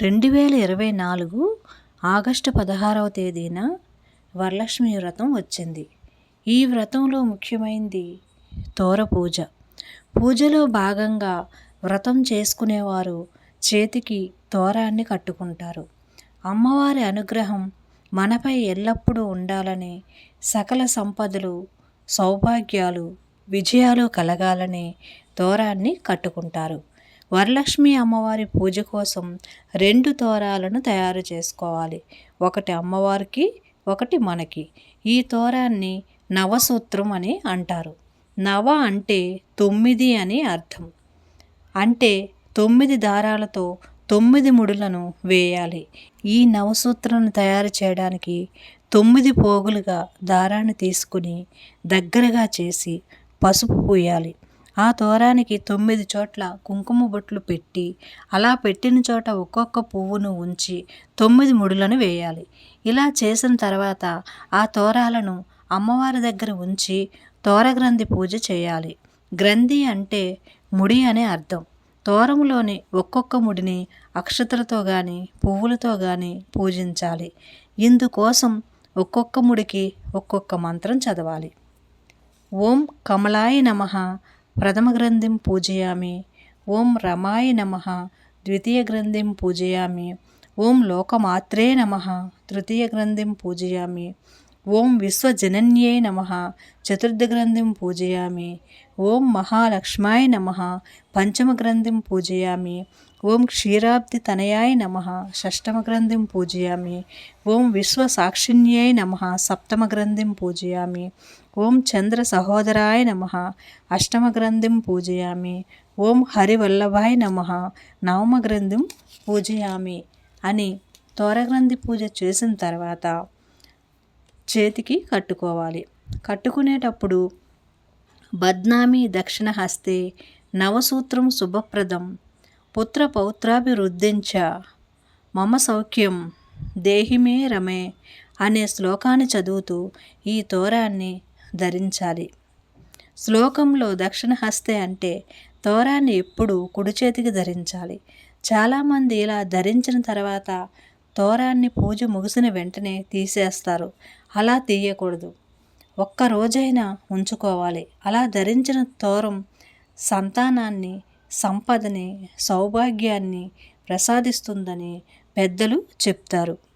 రెండు వేల ఇరవై నాలుగు ఆగస్టు పదహారవ తేదీన వరలక్ష్మి వ్రతం వచ్చింది. ఈ వ్రతంలో ముఖ్యమైనది తోర పూజ. పూజలో భాగంగా వ్రతం చేసుకునేవారు చేతికి తోరాన్ని కట్టుకుంటారు. అమ్మవారి అనుగ్రహం మనపై ఎల్లప్పుడూ ఉండాలని సకల సంపదలు సౌభాగ్యాలు విజయాలు కలగాలని తోరాన్ని కట్టుకుంటారు. వరలక్ష్మి అమ్మవారి పూజ కోసం రెండు తోరాలను తయారు చేసుకోవాలి. ఒకటి అమ్మవారికి ఒకటి మనకి. ఈ తోరాన్ని నవసూత్రం అని అంటారు. నవ అంటే తొమ్మిది అని అర్థం. అంటే తొమ్మిది దారాలతో తొమ్మిది ముడులను వేయాలి. ఈ నవసూత్రాన్ని తయారు చేయడానికి తొమ్మిది పోగులుగా దారాన్ని తీసుకుని దగ్గరగా చేసి పసుపు పూయాలి. ఆ తోరానికి తొమ్మిది చోట్ల కుంకుమ బొట్లు పెట్టి అలా పెట్టిన చోట ఒక్కొక్క పువ్వును ఉంచి తొమ్మిది ముడులను వేయాలి. ఇలా చేసిన తర్వాత ఆ తోరాలను అమ్మవారి దగ్గర ఉంచి తోర గ్రంథి పూజ చేయాలి. గ్రంథి అంటే ముడి అనే అర్థం. తోరములోని ఒక్కొక్క ముడిని అక్షతలతో కానీ పువ్వులతో కానీ పూజించాలి. ఇందుకోసం ఒక్కొక్క ముడికి ఒక్కొక్క మంత్రం చదవాలి. ఓం కమలాయ నమ ప్రథమ గ్రంథిం పూజయామి. ఓం రమాయ నమ. ద్వితీయ గ్రంథిం పూజయామి. ఓం లోకమాత్రే నమ. తృతీయ గ్రంథిం పూజయామి. ఓం విశ్వజనన్యే నమ. చతుర్థగ్రంథిం పూజయామి. ఓం మహాలక్ష్మాయ నమ. పంచమ గ్రంథిం పూజయామి. ఓం క్షీరాబ్ది తనయాయ నమ. షష్టమ గ్రంథిం పూజయామి. ఓం విశ్వసాక్షిణ్యై నమ. సప్తమ గ్రంథిం పూజయామి. ఓం చంద్ర సహోదరాయ నమ. అష్టమ గ్రంథిం పూజయామి. ఓం హరివల్లభాయ నమ. నవమ గ్రంథిం పూజయామి అని తోరగ్రంథి పూజ చేసిన తర్వాత చేతికి కట్టుకోవాలి. కట్టుకునేటప్పుడు బద్నామి దక్షిణ హస్తే నవసూత్రం శుభప్రదం. పుత్ర పౌత్రాభివృద్ధించ. మమ సౌఖ్యం దేహిమే రమే అనే శ్లోకాన్ని చదువుతూ ఈ తోరాన్ని ధరించాలి. శ్లోకంలో దక్షిణ హస్తే అంటే తోరాన్ని ఎప్పుడు కుడి చేతికి ధరించాలి. చాలామంది ఇలా ధరించిన తర్వాత తోరాన్ని పూజ ముగిసిన వెంటనే తీసేస్తారు. అలా తీయకూడదు. ఒక్క రోజైనా ఉంచుకోవాలి. అలా ధరించిన తోరం సంతానాన్ని సంపదని సౌభాగ్యాన్ని ప్రసాదిస్తుందని పెద్దలు చెప్తారు.